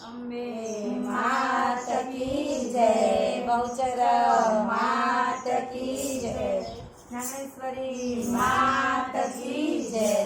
અંબે માત કી જય બહુચર માત કી જય. જ્ઞાનેશ્વરી માત કી જય.